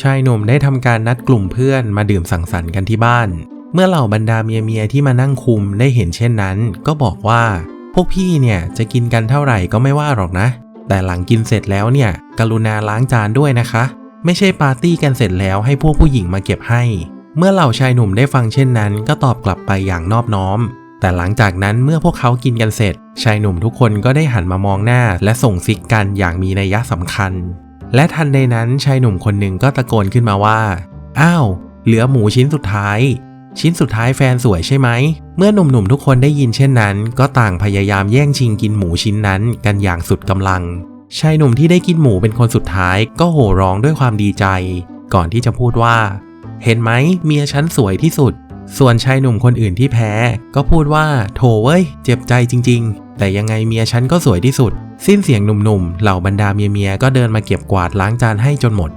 ชายหนุ่มได้ทำการนัดกลุ่มเพื่อนมาดื่มสังสรรค์กันที่บ้าน เมื่อเหล่าบรรดาเมียๆที่มานั่งคุมได้เห็นเช่นนั้น ก็บอกว่า พวกพี่เนี่ยจะกินกันเท่าไหร่ก็ไม่ว่าหรอกนะ แต่หลังกินเสร็จแล้วเนี่ยกรุณาล้างจานด้วยนะคะ ไม่ใช่ปาร์ตี้กันเสร็จแล้วให้พวกผู้หญิงมาเก็บให้ เมื่อเหล่าชายหนุ่มได้ฟังเช่นนั้น ก็ตอบกลับไปอย่างนอบน้อม แต่หลังจากนั้นเมื่อพวกเขากินกันเสร็จ ชายหนุ่มทุกคนก็ได้หันมามองหน้า และส่งซิกกันอย่างมีนัยสำคัญ และทันใดนั้นชายหนุ่มคนหนึ่งก็ตะโกนขึ้นมาว่า อ้าว เหลือหมูชิ้นสุดท้าย ชิ้นสุดท้ายแฟนสวยใช่ไหม เมื่อหนุ่มๆทุกคนได้ยินเช่นนั้น ก็ต่างพยายามแย่งชิงกินหมูชิ้นนั้นกันอย่างสุดกำลัง ชายหนุ่มที่ได้กินหมูเป็นคนสุดท้าย ก็โห่ร้องด้วยความดีใจ ก่อนที่จะพูดว่า เห็นไหมเมียฉันสวยที่สุด ส่วนชายหนุ่มคนอื่นที่แพ้ ก็พูดว่า โถเว้ย เจ็บใจจริง ๆ แต่ยังไงเมียฉันก็สวยที่สุด สิ้นเสียงหนุ่มๆ เหล่าบรรดาเมียๆ ก็เดินมาเก็บกวาดล้างจานให้จนหมด